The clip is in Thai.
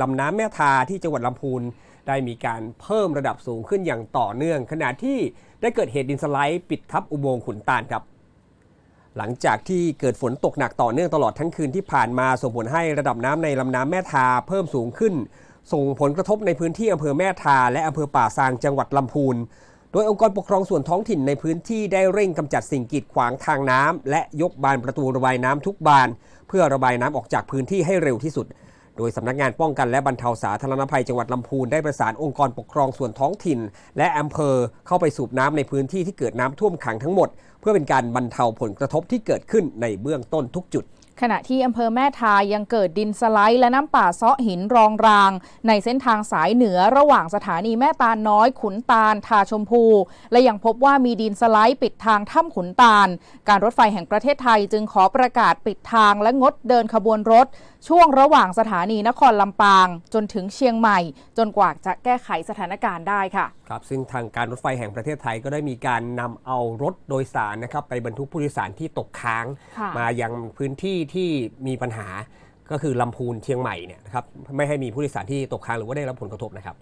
ลำน้ำแม่ทาที่จังหวัดลำพูนได้มีการเพิ่มระดับสูงขึ้นอย่างต่อเนื่อง ขณะที่ได้เกิดเหตุดินสไลด์ปิดทับอุโมงค์ขุนตาลครับ หลังจากที่เกิดฝนตกหนักต่อเนื่องตลอดทั้งคืนที่ผ่านมาส่งผลให้ระดับน้ำในลำน้ำแม่ทาเพิ่มสูงขึ้น ส่งผลกระทบในพื้นที่อำเภอแม่ทา และอำเภอป่าซางจังหวัดลำพูนโดยองค์กรปกครองส่วนท้องถิ่นในพื้นที่ได้เร่งกำจัดสิ่งกีดขวางทางน้ำและยกบานประตูระบายน้ำทุกบาน เพื่อระบายน้ำออกจากพื้นที่ให้เร็วที่สุด โดยสำนักงานป้องกันและบรรเทาสาธารณภัยจังหวัดลำพูนได้ประสานองค์กรปกครองส่วนท้องถิ่น และอำเภอเข้าไปสูบน้ำในพื้นที่ที่เกิดน้ำท่วมขังทั้งหมด เพื่อเป็นการบรรเทาผลกระทบที่เกิดขึ้นในเบื้องต้นทุกจุด ขณะที่อำเภอแม่ทายังเกิดดินสไลด์และน้ำป่าเซาะหินรองราง ในเส้นทางสายเหนือระหว่างสถานีแม่ตาลน้อยขุนตาลทาชมพู และยังพบว่ามีดินสไลด์ปิดทางถ้ำขุนตาล การรถไฟแห่งประเทศไทยจึงขอประกาศปิดทางและงดเดินขบวนรถ ช่วงระหว่างสถานีนครลำปาง จนถึงเชียงใหม่ จนกว่าจะแก้ไขสถานการณ์ได้ค่ะครับซึ่งทางการรถไฟแห่งประเทศไทยก็ได้มีการนำเอารถโดยสารนะครับไปบรรทุกผู้โดยสารที่ตกค้างค่ะมายังพื้นที่ที่มีปัญหาก็คือลำพูนเชียงใหม่เนี่ยนะครับไม่ให้มีผู้โดยสารที่ตกค้างหรือว่าได้รับผลกระทบนะครับ